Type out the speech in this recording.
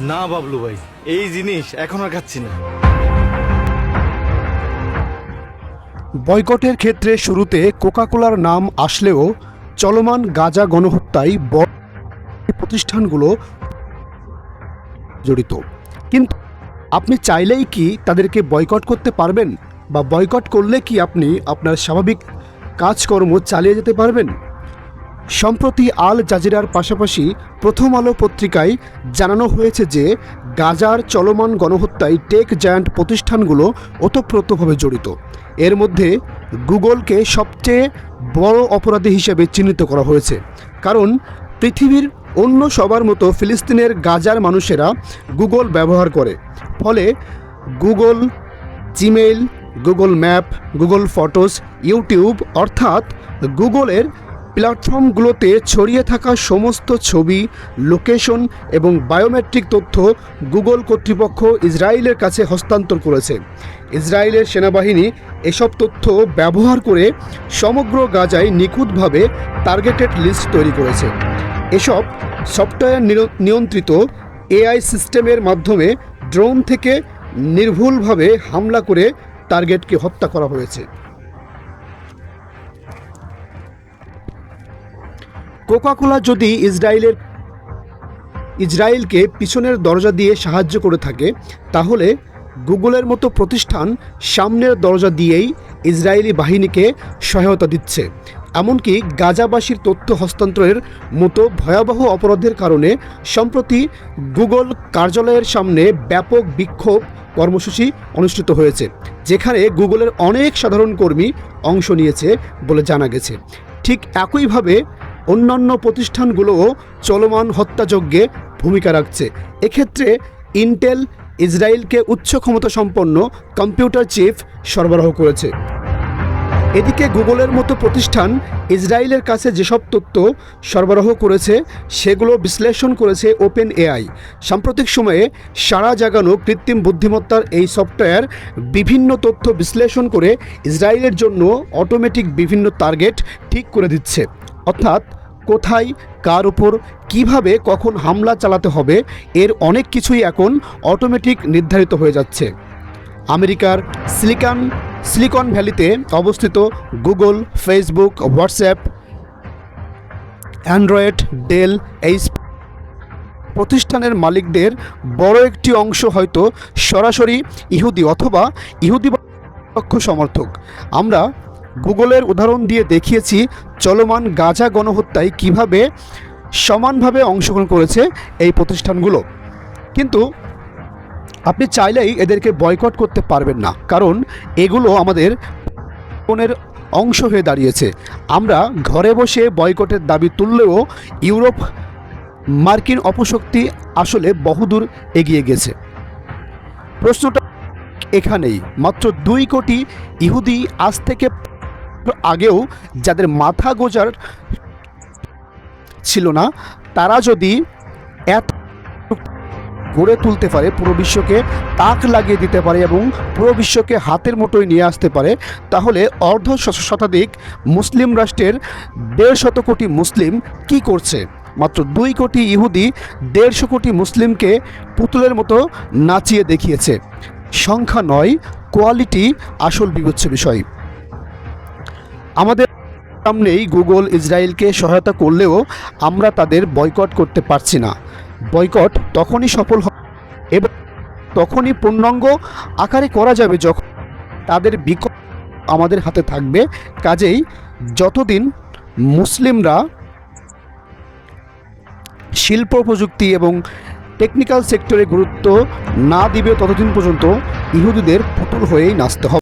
না বাবলু ভাই, এই জিনিস এখন আর খাচ্ছি না। বয়কটের ক্ষেত্রে শুরুতে কোকাকোলার নাম আসলেও চলমান গাজা গণহত্যায় বড় প্রতিষ্ঠানগুলো জড়িত। কিন্তু আপনি চাইলেই কি তাদেরকে বয়কট করতে পারবেন? বা বয়কট করলে কি আপনি আপনার স্বাভাবিক কাজকর্ম চালিয়ে যেতে পারবেন? সম্প্রতি আল জাজিরার পাশাপাশি প্রথম আলো পত্রিকায় জানানো হয়েছে যে, গাজার চলমান গণহত্যায় টেক জায়ান্ট প্রতিষ্ঠানগুলো ওতপ্রোতভাবে জড়িত। এর মধ্যে গুগলকে সবচেয়ে বড় অপরাধী হিসেবে চিহ্নিত করা হয়েছে। কারণ, পৃথিবীর অন্য সবার মতো ফিলিস্তিনের গাজার মানুষেরা গুগল ব্যবহার করে। ফলে, Google Gmail, Google map, Google photos, YouTube অর্থাৎ গুগলের প্ল্যাটফর্মগুলোতে ছড়িয়ে থাকা সমস্ত ছবি, লোকেশন এবং বায়োমেট্রিক তথ্য গুগল কর্তৃপক্ষ ইসরায়েলের কাছে হস্তান্তর করেছে। ইসরায়েলের সেনাবাহিনী এসব তথ্য ব্যবহার করে সমগ্র গাজায় নিখুঁতভাবে টার্গেটেড লিস্ট তৈরি করেছে। এসব সফটওয়্যার নিয়ন্ত্রিত এআই সিস্টেমের মাধ্যমে ড্রোন থেকে নির্ভুলভাবে হামলা করে টার্গেটকে হত্যা করা হয়েছে। কোকাকোলা যদি ইসরায়েলের ইসরায়েলকে পিছনের দরজা দিয়ে সাহায্য করে থাকে, তাহলে গুগলের মতো প্রতিষ্ঠান সামনের দরজা দিয়েই ইসরায়েলি বাহিনীকে সহায়তা দিচ্ছে। এমনকি গাজাবাসীর তথ্য হস্তান্তরের মতো ভয়াবহ অপরাধের কারণে সম্প্রতি গুগল কার্যালয়ের সামনে ব্যাপক বিক্ষোভ কর্মসূচি অনুষ্ঠিত হয়েছে, যেখানে গুগলের অনেক সাধারণ কর্মী অংশ নিয়েছে বলে জানা গেছে। ঠিক একইভাবে অন্যান্য প্রতিষ্ঠানগুলোও চলমান হত্যাযজ্ঞে ভূমিকা রাখছে। এক্ষেত্রে ইন্টেল ইসরায়েলকে উচ্চ ক্ষমতা সম্পন্ন কম্পিউটার চিপ সরবরাহ করেছে। এদিকে গুগলের মতো প্রতিষ্ঠান ইসরায়েলের কাছে যেসব তথ্য সরবরাহ করেছে, সেগুলো বিশ্লেষণ করেছে ওপেন এআই সাম্প্রতিক সময়ে সারা জাগানো কৃত্রিম বুদ্ধিমত্তার এই সফটওয়্যার বিভিন্ন তথ্য বিশ্লেষণ করে ইসরায়েলের জন্য অটোমেটিক বিভিন্ন টার্গেট ঠিক করে দিচ্ছে। অর্থাৎ কোথায়, কার উপর, কীভাবে, কখন হামলা চালাতে হবে, এর অনেক কিছুই এখন অটোমেটিক নির্ধারিত হয়ে যাচ্ছে। আমেরিকার সিলিকন সিলিকন ভ্যালিতে অবস্থিত Google, Facebook, WhatsApp, Android, Dell এই প্রতিষ্ঠানের মালিকদের বড় একটি অংশ হয়তো সরাসরি ইহুদি অথবা ইহুদি পক্ষ সমর্থক। আমরা গুগলের উদাহরণ দিয়ে দেখিয়েছি চলমান গাজা গণহত্যায় কীভাবে সমানভাবে অংশগ্রহণ করেছে এই প্রতিষ্ঠানগুলো। কিন্তু আপনি চাইলেই এদেরকে বয়কট করতে পারবেন না, কারণ এগুলো আমাদের জীবনের অংশ হয়ে দাঁড়িয়েছে। আমরা ঘরে বসে বয়কটের দাবি তুললেও ইউরোপ মার্কিন অপশক্তি আসলে বহুদূর এগিয়ে গেছে। প্রশ্নটা এখানেই, মাত্র দুই কোটি ইহুদি আজ থেকে আগেও যাদের মাথা গোজার ছিল না, তারা যদি এত গড়ে তুলতে পারে, পুরো বিশ্বকে তাক লাগিয়ে দিতে পারে এবং পুরো বিশ্বকে হাতের মুঠোয় নিয়ে আসতে পারে, তাহলে অর্ধ শতাধিক মুসলিম রাষ্ট্রের দেড় শত কোটি মুসলিম কি করছে? মাত্র দুই কোটি ইহুদি দেড়শো কোটি মুসলিমকে পুতুলের মতো নাচিয়ে দেখিয়েছে। সংখ্যা নয়, কোয়ালিটি আসল বিবেচ্য বিষয়। আমাদের সামনেই গুগল ইসরায়েলকে সহায়তা করলেও আমরা তাদের বয়কট করতে পারছি না। বয়কট তখনই সফল হবে এবং তখনই পূর্ণাঙ্গ আকারে করা যাবে যখন তাদের বিকল্প আমাদের হাতে থাকবে। কাজেই যতদিন মুসলিমরা শিল্প প্রযুক্তি এবং টেকনিক্যাল সেক্টরে গুরুত্ব না দিবে, ততদিন পর্যন্ত ইহুদিদের পুতুল হয়েই নাচতে হবে।